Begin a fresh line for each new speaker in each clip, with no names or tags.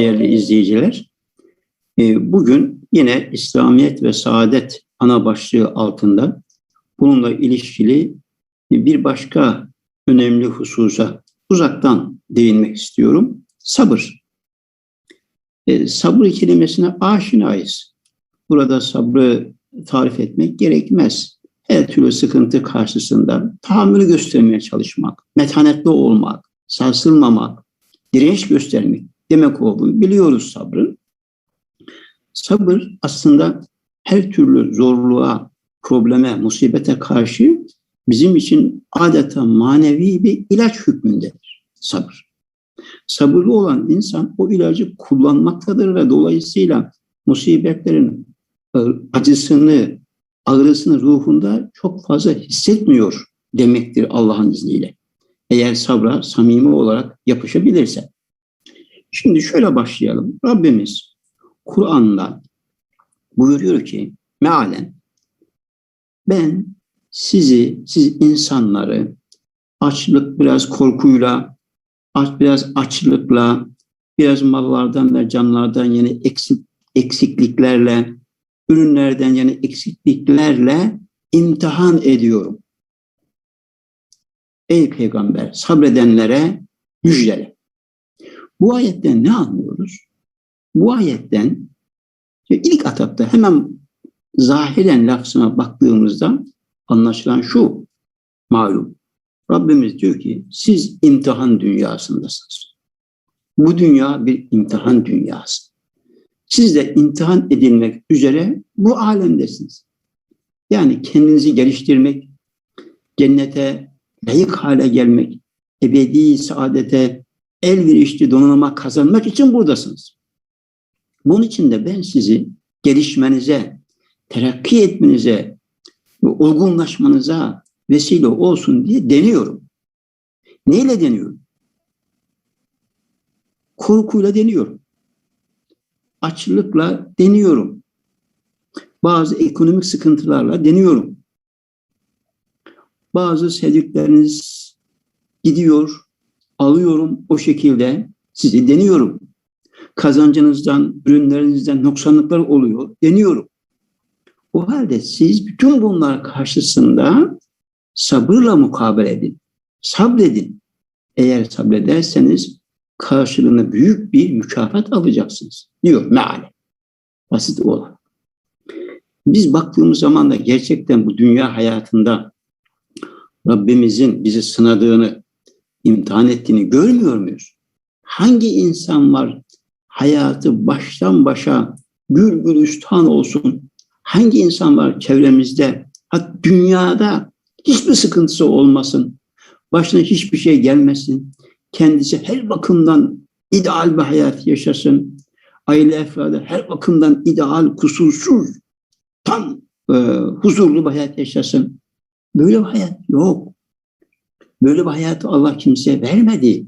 Değerli izleyiciler. Ee, bugün yine İslamiyet ve Saadet ana başlığı altında bununla ilişkili bir başka önemli hususa uzaktan değinmek istiyorum. Sabır. Ee, sabır kelimesine aşinayız. Burada sabrı tarif etmek gerekmez. Her türlü sıkıntı karşısında tahammülü göstermeye çalışmak, metanetli olmak, sarsılmamak, direnç göstermek demek olduğunu biliyoruz sabrın. Sabır aslında her türlü zorluğa, probleme, musibete karşı bizim için adeta manevi bir ilaç hükmündedir sabır. Sabırlı olan insan o ilacı kullanmaktadır ve dolayısıyla musibetlerin acısını, ağrısını ruhunda çok fazla hissetmiyor demektir Allah'ın izniyle. Eğer sabra samimi olarak yapışabilirse. Şimdi şöyle başlayalım. Rabbimiz Kur'an'da buyuruyor ki mealen ben sizi, siz insanları açlık biraz korkuyla, aç biraz açlıkla, biraz mallardan ve canlardan yeni eksik, eksikliklerle, ürünlerden yani eksikliklerle imtihan ediyorum. Ey peygamber sabredenlere müjdele. Bu ayetten ne anlıyoruz? Bu ayetten ilk atapta hemen zahiren lafzına baktığımızda anlaşılan şu malum. Rabbimiz diyor ki siz imtihan dünyasındasınız. Bu dünya bir imtihan dünyası. Siz de imtihan edilmek üzere bu alemdesiniz. Yani kendinizi geliştirmek, cennete layık hale gelmek, ebedi saadete elverişli donanıma kazanmak için buradasınız. Bunun için de ben sizi gelişmenize, terakki etmenize, olgunlaşmanıza vesile olsun diye deniyorum. Neyle deniyorum? Korkuyla deniyorum açlıkla deniyorum. Bazı ekonomik sıkıntılarla deniyorum. Bazı sevdikleriniz gidiyor, alıyorum o şekilde sizi deniyorum. Kazancınızdan, ürünlerinizden noksanlıklar oluyor, deniyorum. O halde siz bütün bunlar karşısında sabırla mukabele edin. Sabredin. Eğer sabrederseniz karşılığında büyük bir mükafat alacaksınız diyor meale. Basit olan. Biz baktığımız zaman da gerçekten bu dünya hayatında Rabbimizin bizi sınadığını, imtihan ettiğini görmüyor muyuz? Hangi insan var hayatı baştan başa gül gülistan olsun? Hangi insan var çevremizde, hatta dünyada hiçbir sıkıntısı olmasın, başına hiçbir şey gelmesin, kendisi her bakımdan ideal bir hayat yaşasın. Aile efradı her bakımdan ideal, kusursuz, tam e, huzurlu bir hayat yaşasın. Böyle bir hayat yok. Böyle bir hayatı Allah kimseye vermedi.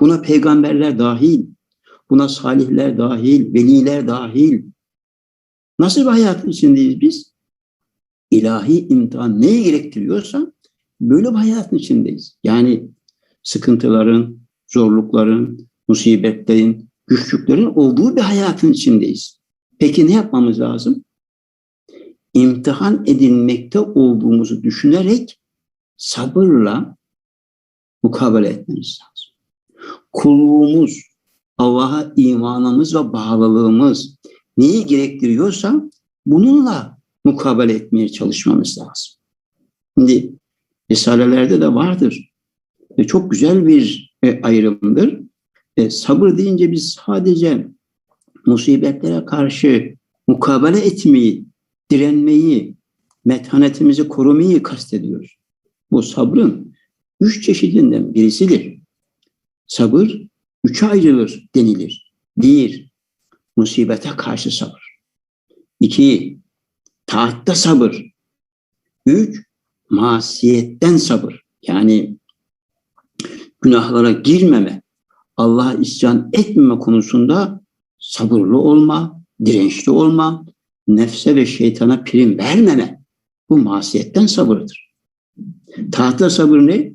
Buna peygamberler dahil, buna salihler dahil, veliler dahil. Nasıl bir hayatın içindeyiz biz? İlahi imtihan neyi gerektiriyorsa böyle bir hayatın içindeyiz. Yani sıkıntıların, zorlukların, musibetlerin, güçlüklerin olduğu bir hayatın içindeyiz. Peki ne yapmamız lazım? İmtihan edilmekte olduğumuzu düşünerek sabırla mukabele etmemiz lazım. Kulluğumuz, Allah'a imanımız ve bağlılığımız neyi gerektiriyorsa bununla mukabele etmeye çalışmamız lazım. Şimdi Risalelerde de vardır e, çok güzel bir e, ayrımdır. E, sabır deyince biz sadece musibetlere karşı mukabele etmeyi, direnmeyi, metanetimizi korumayı kastediyoruz. Bu sabrın üç çeşidinden birisidir. Sabır üçe ayrılır denilir. Bir, musibete karşı sabır. İki, taatta sabır. Üç, masiyetten sabır. Yani günahlara girmeme, Allah'a isyan etmeme konusunda sabırlı olma, dirençli olma, nefse ve şeytana prim vermeme. Bu masiyetten sabırdır. Tahta sabır ne?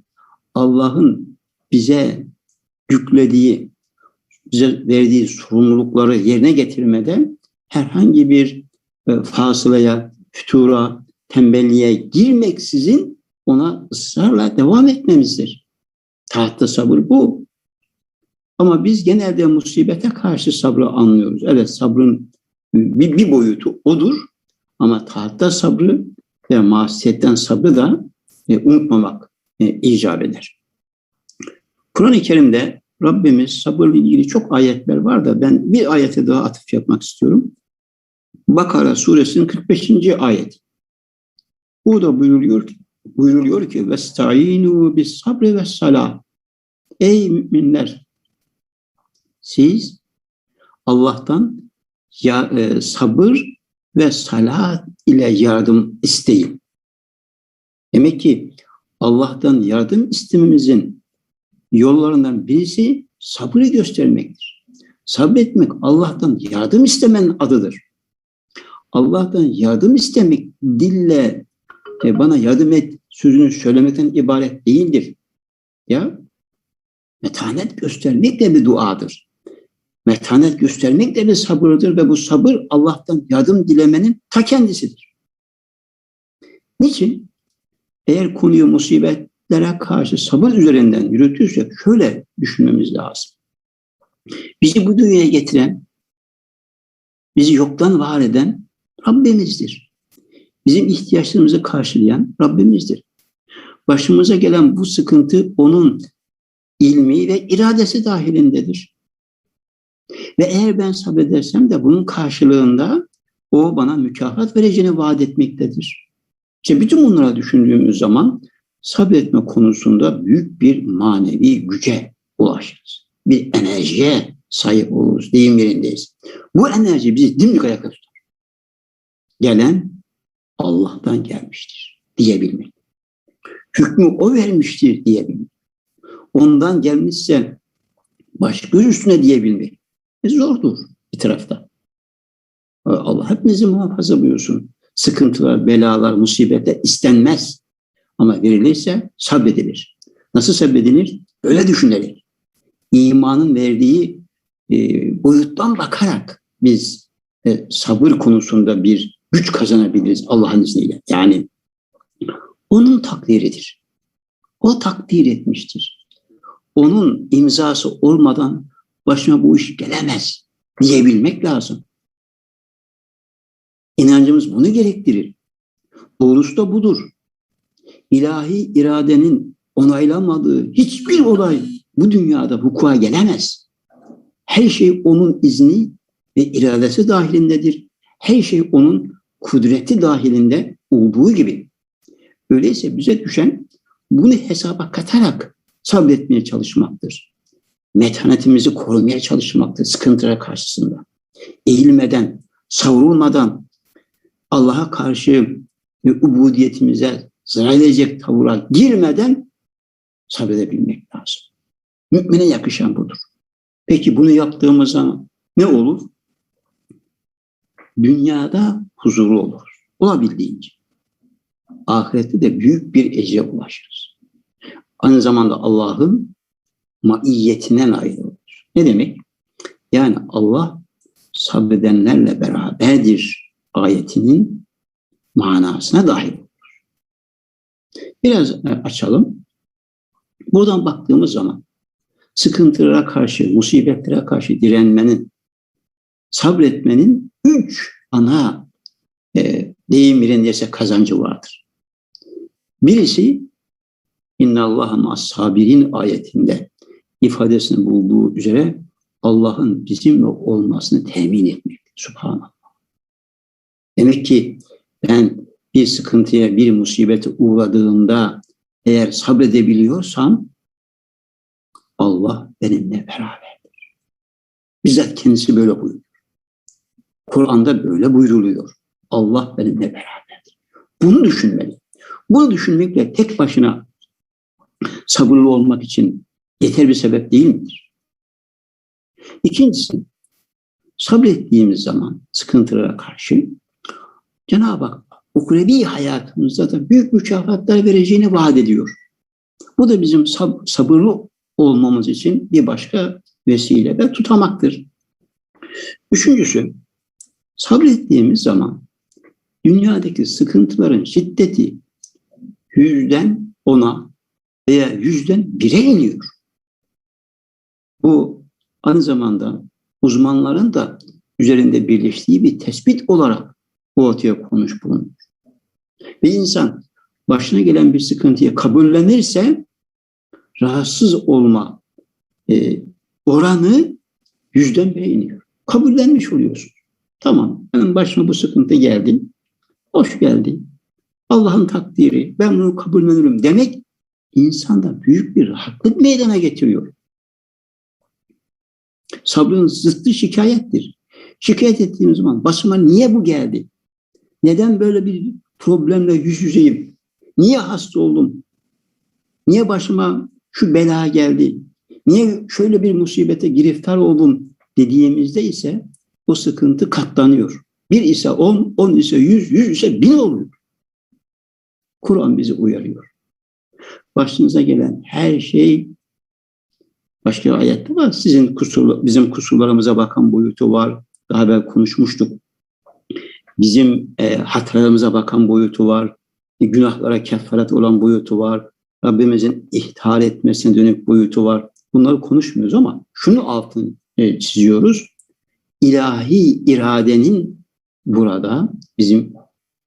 Allah'ın bize yüklediği bize verdiği sorumlulukları yerine getirmede herhangi bir e, fasılaya, fütura, tembelliğe girmeksizin ona ısrarla devam etmemizdir. Tahtta sabır bu. Ama biz genelde musibete karşı sabrı anlıyoruz. Evet sabrın bir, bir boyutu odur. Ama tahtta sabrı ve masiyetten sabrı da e, unutmamak e, icap eder. Kur'an-ı Kerim'de Rabbimiz sabırla ilgili çok ayetler var da ben bir ayete daha atıf yapmak istiyorum. Bakara suresinin 45. ayet. Burada buyuruluyor ki, buyuruluyor ki vestainu bis sabri ve salah. Ey müminler siz Allah'tan ya, e, sabır ve salat ile yardım isteyin. Demek ki Allah'tan yardım istememizin yollarından birisi sabrı göstermektir. Sabretmek Allah'tan yardım istemenin adıdır. Allah'tan yardım istemek dille e, bana yardım et sözünü söylemekten ibaret değildir. Ya metanet göstermek de bir duadır. Metanet göstermek de bir sabırdır ve bu sabır Allah'tan yardım dilemenin ta kendisidir. Niçin? Eğer konuyu musibetlere karşı sabır üzerinden yürütürsek şöyle düşünmemiz lazım. Bizi bu dünyaya getiren, bizi yoktan var eden Rabbimizdir. Bizim ihtiyaçlarımızı karşılayan Rabbimizdir. Başımıza gelen bu sıkıntı onun ilmi ve iradesi dahilindedir. Ve eğer ben sabredersem de bunun karşılığında o bana mükafat vereceğini vaat etmektedir. İşte bütün bunlara düşündüğümüz zaman sabretme konusunda büyük bir manevi güce ulaşırız. Bir enerjiye sahip oluruz. Deyim yerindeyiz. Bu enerji bizi dimdik ayakta tutar. Gelen Allah'tan gelmiştir diyebilmek. Hükmü o vermiştir diyebilmek. Ondan gelmişse baş göz üstüne diyebilmek. E zordur bir tarafta. Allah hepimizi muhafaza buyursun. Sıkıntılar, belalar, musibetler istenmez. Ama verilirse sabredilir. Nasıl sabredilir? Öyle düşünerek. İmanın verdiği e, boyuttan bakarak biz e, sabır konusunda bir güç kazanabiliriz Allah'ın izniyle. Yani onun takdiridir. O takdir etmiştir. Onun imzası olmadan başına bu iş gelemez diyebilmek lazım. İnancımız bunu gerektirir. Doğrusu da budur. İlahi iradenin onaylanmadığı hiçbir olay bu dünyada hukuka gelemez. Her şey onun izni ve iradesi dahilindedir. Her şey onun kudreti dahilinde olduğu gibi. Öyleyse bize düşen bunu hesaba katarak sabretmeye çalışmaktır. Metanetimizi korumaya çalışmaktır sıkıntılar karşısında. Eğilmeden, savrulmadan, Allah'a karşı ubudiyetimize zarar edecek tavura girmeden sabredebilmek lazım. Mümine yakışan budur. Peki bunu yaptığımız zaman ne olur? Dünyada huzuru olur. Olabildiğince. Ahirette de büyük bir ecre ulaşırız. Aynı zamanda Allah'ın maiyetine nail olur. Ne demek? Yani Allah sabredenlerle beraberdir ayetinin manasına dahil olur. Biraz açalım. Buradan baktığımız zaman sıkıntılara karşı, musibetlere karşı direnmenin, sabretmenin üç ana e, deyim yerindeyse kazancı vardır. Birisi İnna Allah'a sabirin ayetinde ifadesini bulduğu üzere Allah'ın bizimle olmasını temin etmektir. Subhanallah. Demek ki ben bir sıkıntıya, bir musibete uğradığımda eğer sabredebiliyorsam Allah benimle beraberdir. Bizzat kendisi böyle buyuruyor. Kur'an'da böyle buyruluyor. Allah benimle beraberdir. Bunu düşünmeli. Bunu düşünmekle tek başına sabırlı olmak için yeter bir sebep değil midir? İkincisi, sabrettiğimiz zaman sıkıntılara karşı Cenab-ı Hak ukrevi hayatımızda da büyük mükafatlar vereceğini vaat ediyor. Bu da bizim sab- sabırlı olmamız için bir başka vesile ve tutamaktır. Üçüncüsü, sabrettiğimiz zaman dünyadaki sıkıntıların şiddeti yüzden ona veya yüzden bire iniyor. Bu aynı zamanda uzmanların da üzerinde birleştiği bir tespit olarak ortaya konmuş bulunur. Ve insan başına gelen bir sıkıntıyı kabullenirse rahatsız olma e, oranı yüzden bire iniyor. Kabullenmiş oluyorsun. Tamam benim başıma bu sıkıntı geldi. Hoş geldi. Allah'ın takdiri. Ben bunu kabullenirim demek insanda büyük bir rahatlık meydana getiriyor. Sabrın zıttı şikayettir. Şikayet ettiğim zaman başıma niye bu geldi? Neden böyle bir problemle yüz yüzeyim? Niye hasta oldum? Niye başıma şu bela geldi? Niye şöyle bir musibete giriftar oldum dediğimizde ise o sıkıntı katlanıyor. Bir ise on, on ise yüz, yüz ise bin oluyor. Kur'an bizi uyarıyor. Başınıza gelen her şey başka ayette var. Sizin kusur, bizim kusurlarımıza bakan boyutu var. Daha evvel konuşmuştuk. Bizim e, hatalarımıza bakan boyutu var. E, günahlara kefaret olan boyutu var. Rabbimizin ihtar etmesine dönük boyutu var. Bunları konuşmuyoruz ama şunu altını e, çiziyoruz. İlahi iradenin burada bizim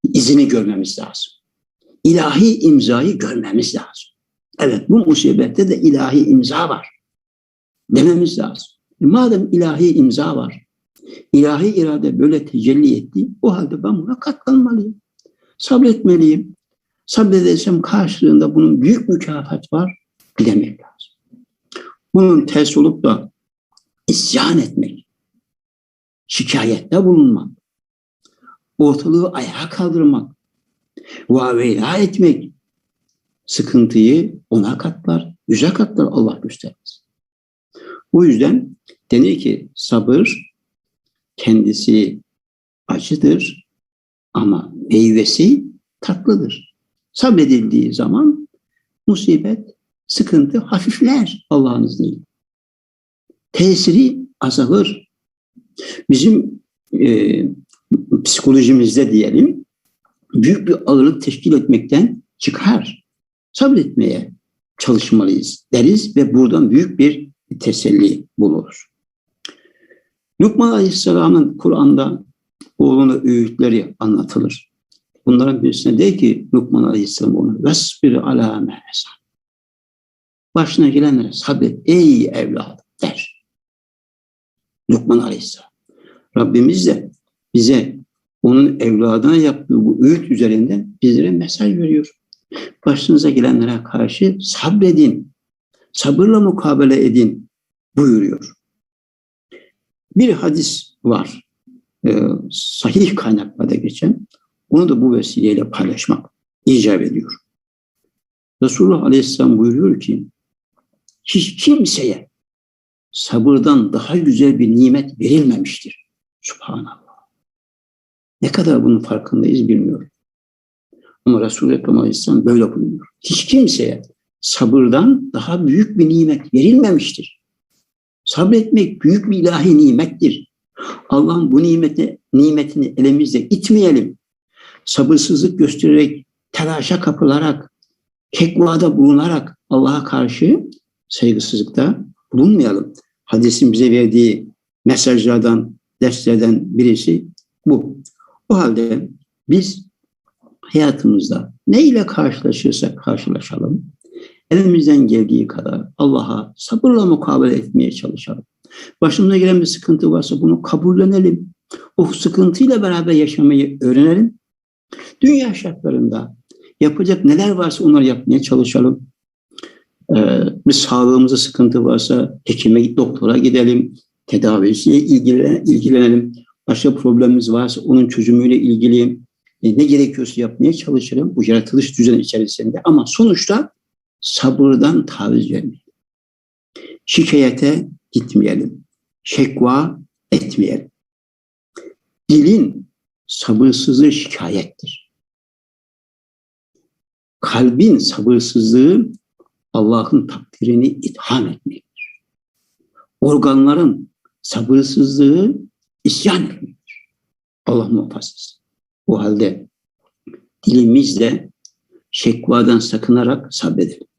izini görmemiz lazım. İlahi imzayı görmemiz lazım. Evet bu musibette de ilahi imza var. Dememiz lazım. E madem ilahi imza var, ilahi irade böyle tecelli etti, o halde ben buna katlanmalıyım. Sabretmeliyim. Sabredersem karşılığında bunun büyük mükafat var demek lazım. Bunun ters olup da isyan etmek, şikayette bulunmak, ortalığı ayağa kaldırmak, vaveyla etmek, sıkıntıyı ona katlar, yüze katlar Allah göstermez. Bu yüzden denir ki sabır kendisi acıdır ama meyvesi tatlıdır. Sabredildiği zaman musibet, sıkıntı hafifler Allah'ın izniyle. Tesiri azalır. Bizim e, psikolojimizde diyelim büyük bir ağırlık teşkil etmekten çıkar. Sabretmeye çalışmalıyız deriz ve buradan büyük bir teselli buluruz. Lukman Aleyhisselam'ın Kur'an'da oğluna öğütleri anlatılır. Bunların birisine de ki Lukman Aleyhisselam onu vesbir ala mehsan. Başına gelenlere sabret ey evladım der. Lukman Aleyhisselam. Rabbimiz de bize onun evladına yaptığı bu öğüt üzerinden bizlere mesaj veriyor. Başınıza gelenlere karşı sabredin, sabırla mukabele edin buyuruyor. Bir hadis var, e, sahih kaynaklarda geçen, onu da bu vesileyle paylaşmak icap ediyor. Resulullah Aleyhisselam buyuruyor ki, hiç kimseye sabırdan daha güzel bir nimet verilmemiştir. Subhanallah. Ne kadar bunun farkındayız bilmiyorum. Ama Resulü Ekrem Aleyhisselam böyle buyuruyor. Hiç kimseye sabırdan daha büyük bir nimet verilmemiştir. Sabretmek büyük bir ilahi nimettir. Allah'ın bu nimeti, nimetini elimizde itmeyelim. Sabırsızlık göstererek, telaşa kapılarak, kekvada bulunarak Allah'a karşı saygısızlıkta bulunmayalım. Hadisin bize verdiği mesajlardan, derslerden birisi bu. O halde biz hayatımızda ne ile karşılaşırsak karşılaşalım, elimizden geldiği kadar Allah'a sabırla mukabele etmeye çalışalım. Başımıza gelen bir sıkıntı varsa bunu kabullenelim. O sıkıntıyla beraber yaşamayı öğrenelim. Dünya şartlarında yapacak neler varsa onları yapmaya çalışalım. Ee, bir sağlığımızda sıkıntı varsa hekime, doktora gidelim. Tedavisiyle ilgilenelim. Başka problemimiz varsa onun çözümüyle ilgili e, ne gerekiyorsa yapmaya çalışırım bu yaratılış düzeni içerisinde. Ama sonuçta sabırdan taviz vermeyelim. Şikayete gitmeyelim. Şekva etmeyelim. Dilin sabırsızlığı şikayettir. Kalbin sabırsızlığı Allah'ın takdirini itham etmektir. organların sabırsızlığı isyan etmektir. Allah muhafaza. O halde dilimizle şekvadan sakınarak sabredelim.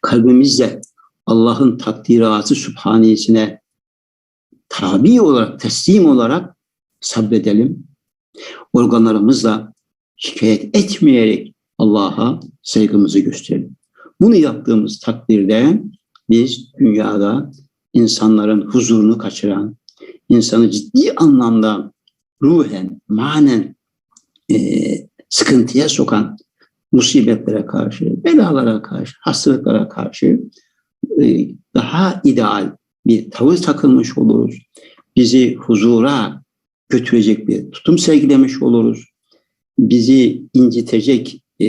Kalbimizle Allah'ın takdiratı sübhaniyesine tabi olarak, teslim olarak sabredelim. Organlarımızla şikayet etmeyerek Allah'a saygımızı gösterelim. Bunu yaptığımız takdirde biz dünyada insanların huzurunu kaçıran, insanı ciddi anlamda ruhen, manen e, sıkıntıya sokan musibetlere karşı, belalara karşı, hastalıklara karşı e, daha ideal bir tavır takılmış oluruz. Bizi huzura götürecek bir tutum sergilemiş oluruz. Bizi incitecek e,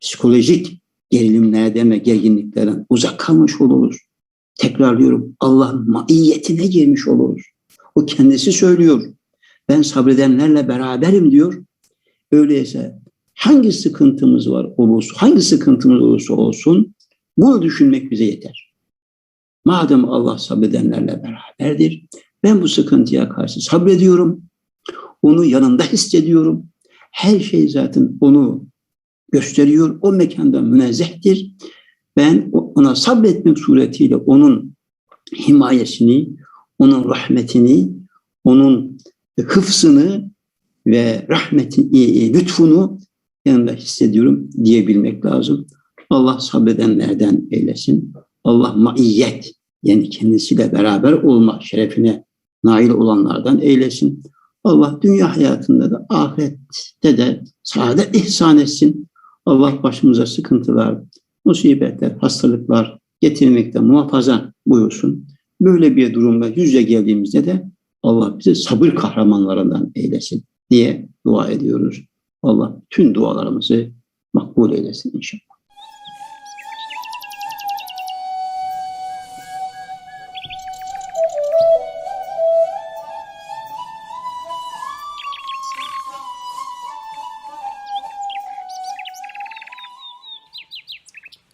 psikolojik gerilimlerden ve gerginliklerden uzak kalmış oluruz. Tekrarlıyorum Allah'ın maiyetine girmiş oluruz. O kendisi söylüyor. Ben sabredenlerle beraberim diyor. Öyleyse hangi sıkıntımız var olursa, hangi sıkıntımız olursa olsun bunu düşünmek bize yeter. Madem Allah sabredenlerle beraberdir, ben bu sıkıntıya karşı sabrediyorum. Onu yanında hissediyorum. Her şey zaten onu gösteriyor. O mekanda münezzehtir. Ben ona sabretmek suretiyle onun himayesini, onun rahmetini, onun hıfzını ve rahmetini, lütfunu yanında hissediyorum diyebilmek lazım. Allah sabredenlerden eylesin. Allah maiyet yani kendisiyle beraber olma şerefine nail olanlardan eylesin. Allah dünya hayatında da ahirette de saadet ihsan etsin. Allah başımıza sıkıntılar, musibetler, hastalıklar getirmekte muhafaza buyursun. Böyle bir durumda yüze geldiğimizde de Allah bizi sabır kahramanlarından eylesin diye dua ediyoruz. Allah tüm dualarımızı makbul eylesin inşallah.